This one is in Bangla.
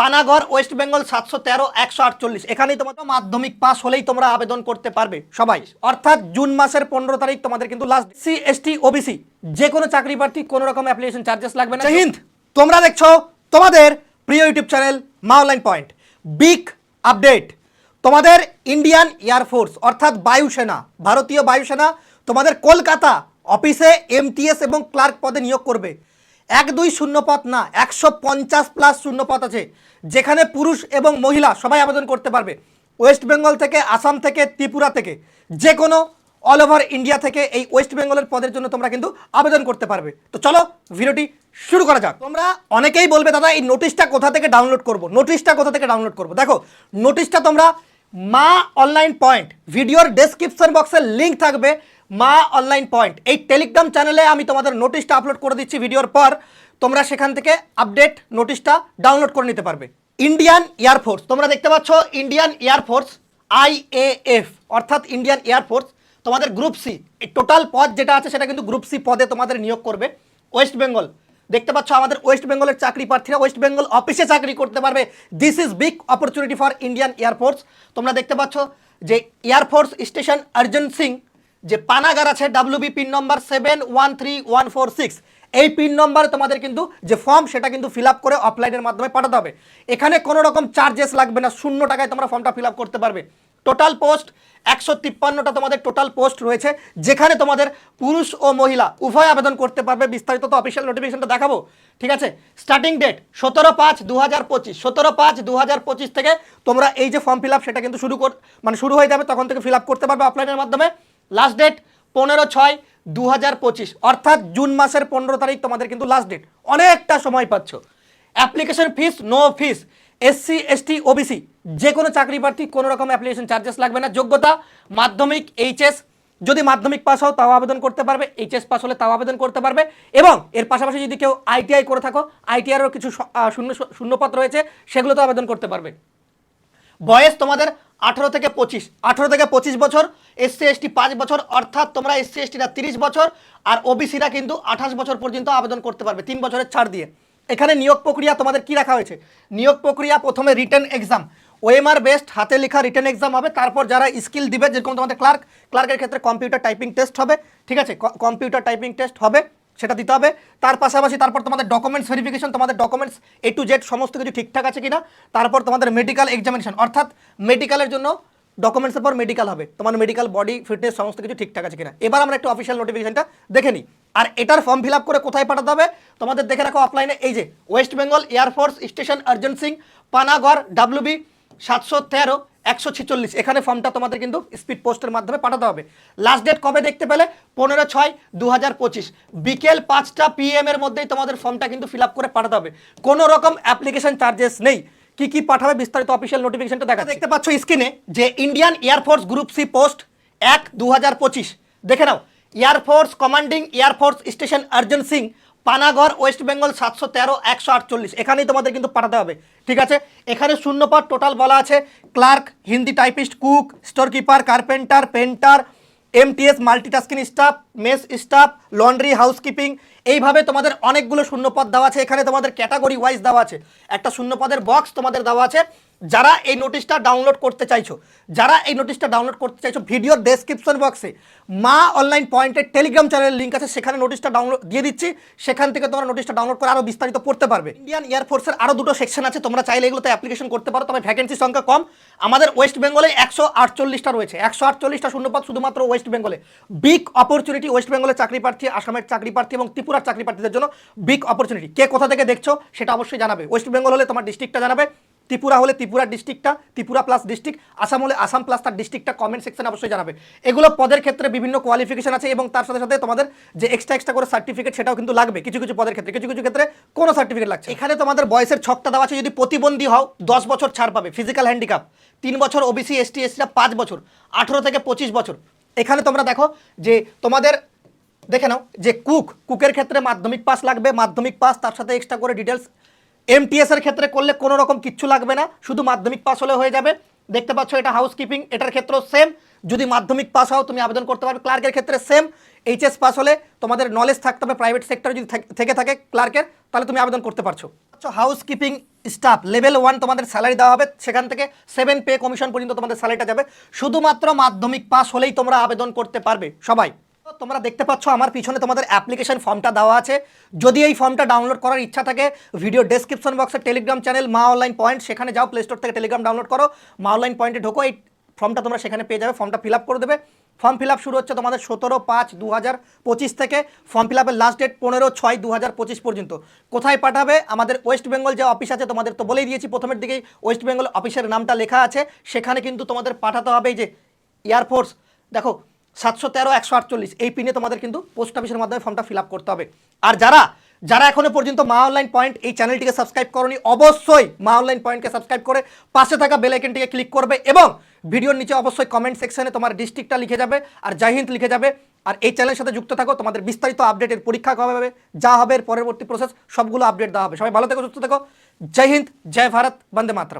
পানাগড় ওয়েস্ট বেঙ্গল সাতশো তেরো একশো আটচল্লিশ। এখানেই তোমাদের মাধ্যমিক পাস হলেই তোমরা আবেদন করতে পারবে সবাই। অর্থাৎ জুন মাসের পনেরো তারিখ তোমাদের কিন্তু লাস্ট সি এসটি ওবিসি যে কোনো চাকরি প্রার্থী কোনো রকম অ্যাপ্লিকেশন চার্জেস লাগবে না। হিন্দ! তোমরা দেখছ তোমাদের প্রিয় YouTube channel Maa online point. Big update তোমাদের ইন্ডিয়ান এয়ারফোর্স অর্থাৎ বায়ুসেনা ভারতীয় বায়ুসেনা তোমাদের কলকাতা অফিসে এমটিএস এবং ক্লার্ক পদে নিয়োগ করবে। এক দুই শূন্য পদ না, একশো পঞ্চাশ প্লাস শূন্য পদ আছে, যেখানে পুরুষ এবং মহিলা সবাই আবেদন করতে পারবে। ওয়েস্ট বেঙ্গল থেকে আসাম থেকে, ত্রিপুরা থেকে যে কোনো অল ওভার ইন্ডিয়া থেকে এই ওয়েস্ট বেঙ্গলের পদের জন্য তোমরা কিন্তু আবেদন করতে পারবে। তো চলো, ভিডিওটি শুরু করা যাক। তোমরা অনেকেই বলবে, দাদা, এই নোটিশটা কোথা থেকে ডাউনলোড করব? নোটিশটা কোথা থেকে ডাউনলোড করব? দেখো নোটিশটা তোমরা মা অনলাইন পয়েন্ট ভিডিওর ডেসক্রিপশন বক্সে লিংক থাকবে। মা অনলাইন পয়েন্ট এই টেলিগ্রাম চ্যানেলে আমি তোমাদের নোটিশটা আপলোড করে দিচ্ছি ভিডিওর পর। তোমরা সেখান থেকে আপডেট নোটিশটা ডাউনলোড করে নিতে পারবে। ইন্ডিয়ান এয়ারফোর্স তোমরা দেখতে পাচ্ছ ইন্ডিয়ান এয়ারফোর্স আইএএফ অর্থাৎ ইন্ডিয়ান এয়ারফোর্স তোমাদের গ্রুপ সি এই টোটাল পদ যেটা আছে সেটা কিন্তু গ্রুপ সি পদে তোমাদের নিয়োগ করবে। ওয়েস্ট বেঙ্গল দেখতে পাচ্ছ আমাদের ওয়েস্ট বেঙ্গলের চাকরি প্রার্থীরা ওয়েস্ট বেঙ্গল অফিসে চাকরি করতে পারবে। This is big opportunity for Indian air force তোমরা দেখতে পাচ্ছ যে এয়ারফোর্স স্টেশন অর্জুন সিং যে পানাগার আছে WB pin number seven one three one four six এই পিন নম্বরে তোমাদের কিন্তু যে ফর্ম সেটা কিন্তু ফিল করে অফলাইনের মাধ্যমে পাঠাতে হবে। এখানে কোনো রকম চার্জেস লাগবে না, শূন্য টাকায় তোমরা ফর্মটা ফিল করতে পারবে। টোটাল পোস্ট একশো তিপ্পান্নটা তোমাদের টোটাল পোস্ট রয়েছে, যেখানে তোমাদের পুরুষ ও মহিলা উভয় আবেদন করতে পারবে। বিস্তারিত তো অফিসিয়াল নোটিফিকেশনটা দেখাবো। ঠিক আছে? স্টার্টিং ডেট সতেরো পাঁচ দু হাজার পঁচিশ। সতেরো পাঁচ দু হাজার পঁচিশ থেকে তোমরা এই যে ফর্ম ফিল সেটা কিন্তু শুরু কর মানে শুরু হয়ে যাবে, তখন থেকে ফিল করতে পারবে অফলাইনের মাধ্যমে। লাস্ট ডেট পনেরো ছয় দু পঁচিশ। অর্থাৎ জুন মাসের পনেরো তারিখ তোমাদের কিন্তু লাস্ট ডেট অনেকটা সময় পাচ্ছ। Application fees no fees SC ST OBC যে কোনো চাকরি প্রার্থী কোনো রকম অ্যাপ্লিকেশন চার্জেস লাগবে না। যোগ্যতা, মাধ্যমিক এইচএস যদি মাধ্যমিক পাস হও, তাও আবেদন করতে পারবে। এইচএস পাস হলে তাও আবেদন করতে পারবে। এবং এর পাশাপাশি যদি কেউ আইটিআই করে থাকো আইটিআইয়েরও কিছু শূন্য শূন্যপদ রয়েছে সেগুলোতেও আবেদন করতে পারবে। বয়স তোমাদের আঠেরো থেকে পঁচিশ। আঠেরো থেকে পঁচিশ বছর এসসি এসটি পাঁচ বছর, অর্থাৎ তোমরা এসসি এসটিরা তিরিশ বছর, আর ওবিসিরা কিন্তু আঠাশ বছর পর্যন্ত আবেদন করতে পারবে, তিন বছরের ছাড় দিয়ে। এখানে নিয়োগ প্রক্রিয়া তোমাদের কি রাখা হয়েছে? নিয়োগ প্রক্রিয়া প্রথমে রিটেন এক্সাম ওএমআর বেস্ট হাতে লেখা রিটার্ন এক্সাম হবে, তারপর যারা স্কিল দিবে, যেরকম তোমাদের ক্লার্ক ক্লার্কের ক্ষেত্রে কম্পিউটার টাইপিং টেস্ট হবে, ঠিক আছে? কম্পিউটার টাইপিং টেস্ট হবে। সেটা দিতে হবে। তার পাশাপাশি তারপর তোমাদের ডকুমেন্টস ভেরিফিকেশন তোমাদের ডকুমেন্টস এ টু জেড সমস্ত কিছু ঠিকঠাক আছে কিনা, তারপর তোমাদের মেডিকেল এক্সামিনেশন অর্থাৎ মেডিকেলের জন্য ডকুমেন্টসের পর মেডিকেল হবে। তোমার মেডিকেল বডি ফিটনেস সমস্ত কিছু ঠিকঠাক আছে কিনা। এবার আমরা একটু অফিসিয়াল নোটিফিকেশনটা দেখে নিই। আর এটার ফর্ম ফিল করে কোথায় পাঠাতে হবে? তোমাদের দেখে রাখো অফলাইনে এই যে West Bengal air force station Arjan Singh Panagarh WB সাতশো তেরো একশো ছেচল্লিশ। এখানে ফর্মটা তোমাদের কিন্তু স্পিড পোস্টের মাধ্যমে পাঠাতে হবে। লাস্ট ডেট কবে দেখতে পেলে? পনেরো ছয় দু বিকেল পাঁচটা পিএম এর মধ্যেই তোমাদের ফর্মটা কিন্তু ফিল করে পাঠাতে হবে। কোনো রকম অ্যাপ্লিকেশন চার্জেস নেই। কি কি পাঠাবে বিস্তারিত অফিসিয়াল নোটিফিকেশনটা দেখা দেখতে পাচ্ছ স্ক্রিনে যে Indian air force group C post এক দু দেখে নাও। Air force commanding air force station Arjan Singh Panagarh, West Bengal সাতশো তেরো, একশো আটচল্লিশ। এখানেই তোমাদের কিন্তু পাঠাতে হবে। ঠিক আছে? এখানে শূন্যপদ টোটাল বলা আছে। Clerk, Hindi typist, cook, storekeeper, carpenter, painter, MTS, multitasking staff, mess staff, laundry, housekeeping এইভাবে তোমাদের অনেকগুলো শূন্যপদ দেওয়া আছে। এখানে তোমাদের ক্যাটাগরি ওয়াইজ দেওয়া আছে। একটা শূন্যপদের বক্স তোমাদের দেওয়া আছে। যারা এই নোটিশটা ডাউনলোড করতে চাইছো, যারা এই নোটিশটা ডাউনলোড করতে চাইছো ভিডিওর ডেসক্রিপশন বক্সে মা অনলাইন পয়েন্টের টেলিগ্রাম চ্যানেলের লিঙ্ক আছে। সেখানে নোটিশটা ডাউনলোড দিয়ে দিচ্ছি। সেখান থেকে তোমরা নোটিশটা ডাউনলোড করে আরও বিস্তারিত পড়তে পারবে। ইন্ডিয়ান এয়ারফোর্সের আরও দুটো সেকশন আছে। তোমরা চাইলে এগুলোতে অ্যাপ্লিকেশন করতে পারো, তবে ভ্যাকেন্সি সংখ্যা কম। আমাদের ওয়েস্ট বেঙ্গলে একশো আটচল্লিশটা রয়েছে। একশো আটচল্লিশটা শূন্যপদ শুধুমাত্র ওয়েস্ট বেঙ্গলে বিগ অপরচুনিটি ওয়েস্ট বেঙ্গলের চাকরি প্রার্থী, আসামের চাকরি প্রার্থী এবং ত্রিপুরার চাকরি প্রার্থীদের জন্য বিগ অপরচুনিটি কে কোথা থেকে দেখছ সেটা অবশ্যই জানাবে। ওয়েস্ট বেঙ্গল হলে তোমার ডিস্ট্রিক্টটা জানাবে। ত্রিপুরা হলে ত্রিপুরা ডিস্ট্রিক্টটা ত্রিপুরা প্লাস ডিস্ট্রিক্ট আসাম হলে আসাম প্লাস তার ডিস্ট্রিক্টটা কমেন্ট সেকশনে অবশ্যই জানাবে। এগুলো পদের ক্ষেত্রে বিভিন্ন কোয়ালিফিকেশন আছে এবং তার সাথে সাথে তোমাদের যে এক্সট্রা এক্সট্রা করে সার্টিফিকেট সেটাও কিন্তু লাগবে। কিছু কিছু পদের ক্ষেত্রে, কিছু কিছু ক্ষেত্রে কোনো সার্টিফিকেট লাগছে এখানে তোমাদের বয়সের ছকটা দেওয়া আছে। যদি প্রতিবন্ধী হও, দশ বছর ছাড় পাবে। ফিজিক্যাল হ্যান্ডিক্যাপ তিন বছর ওবিসি এসটি এসটিরা পাঁচ বছর, আঠেরো থেকে পঁচিশ বছর। এখানে তোমরা দেখো যে তোমাদের দেখে নাও যে কুক, কুকের ক্ষেত্রে মাধ্যমিক পাস লাগবে, মাধ্যমিক পাস তার সাথে এক্সট্রা করে ডিটেলস এমটিএস এর ক্ষেত্রে করলে কোনো রকম কিচ্ছু লাগবে না, শুধু মাধ্যমিক পাস হলে হয়ে যাবে। দেখতে পাচ্ছ এটা হাউসকিপিং এটার ক্ষেত্রেও সেম যদি মাধ্যমিক পাস হও, তুমি আবেদন করতে পারবে ক্লার্কের ক্ষেত্রে সেম এইচএস পাস হলে তোমাদের নলেজ থাকতে হবে প্রাইভেট সেক্টরে যদি থাক- থেকে ক্লার্কের তাহলে তুমি আবেদন করতে পারছ। আচ্ছা হাউসকিপিং স্টাফ লেভেল ওয়ান তোমাদের স্যালারি দেওয়া হবে, সেখান থেকে সেভেন পে কমিশন পর্যন্ত তোমাদের স্যালারিটা যাবে। শুধুমাত্র মাধ্যমিক পাস হলেই তোমরা আবেদন করতে পারবে, সবাই। তোমরা দেখতে পাচ্ছ আমার পিছনে তোমাদের অ্যাপ্লিকেশন ফর্মটা দেওয়া আছে। যদি এই ফর্মটা ডাউনলোড করার ইচ্ছা থাকে ভিডিও ডেসক্রিপশন বক্সে Telegram channel Maa online point সেখানে যাও প্লে স্টোর থেকে টেলিগ্রাম ডাউনলোড করো। মা অনলাইন পয়েন্টে ঢোকো, এই ফর্মটা তোমরা সেখানে পেয়ে যাবে ফর্মটা ফিল করে দেবে। ফর্ম ফিল শুরু হচ্ছে তোমাদের সতেরো পাঁচ দু থেকে। ফর্ম ফিল আপের লাস্ট ডেট পনেরো ছয় দু পর্যন্ত। কোথায় পাঠাবে? আমাদের ওয়েস্ট বেঙ্গল যে অফিস আছে, তোমাদের তো বলেই দিয়েছি প্রথমের দিকেই ওয়েস্ট বেঙ্গল অফিসের নামটা লেখা আছে। সেখানে কিন্তু তোমাদের পাঠাতে হবে যে এয়ারফোর্স দেখো সাতশো তেরো, একশো আটচল্লিশ। এই পিনে তোমাদের কিন্তু পোস্ট অফিসের মাধ্যমে ফর্মটা ফিল করতে হবে। আর যারা যারা এখনও পর্যন্ত মা অনলাইন পয়েন্ট এই চ্যানেলটিকে সাবস্ক্রাইব করনি, অবশ্যই মা অনলাইন পয়েন্টকে সাবস্ক্রাইব করে পাশে থাকা বেল আইকনটিকে ক্লিক করবে এবং ভিডিওর নিচে অবশ্যই কমেন্ট সেকশনে তোমার ডিস্ট্রিক্টটা লিখে যাবে আর জয় হিন্দ লিখে যাবে। আর এই চ্যানেলের সাথে যুক্ত থাকো, তোমাদের বিস্তারিত আপডেটের পরীক্ষা কবে হবে, যা হবে এর পরবর্তী প্রসেস সবগুলো আপডেট দেওয়া হবে। সবাই ভালো থেকো, সুস্থ থাকো। জয় হিন্দ জয় ভারত বন্দে মাতরম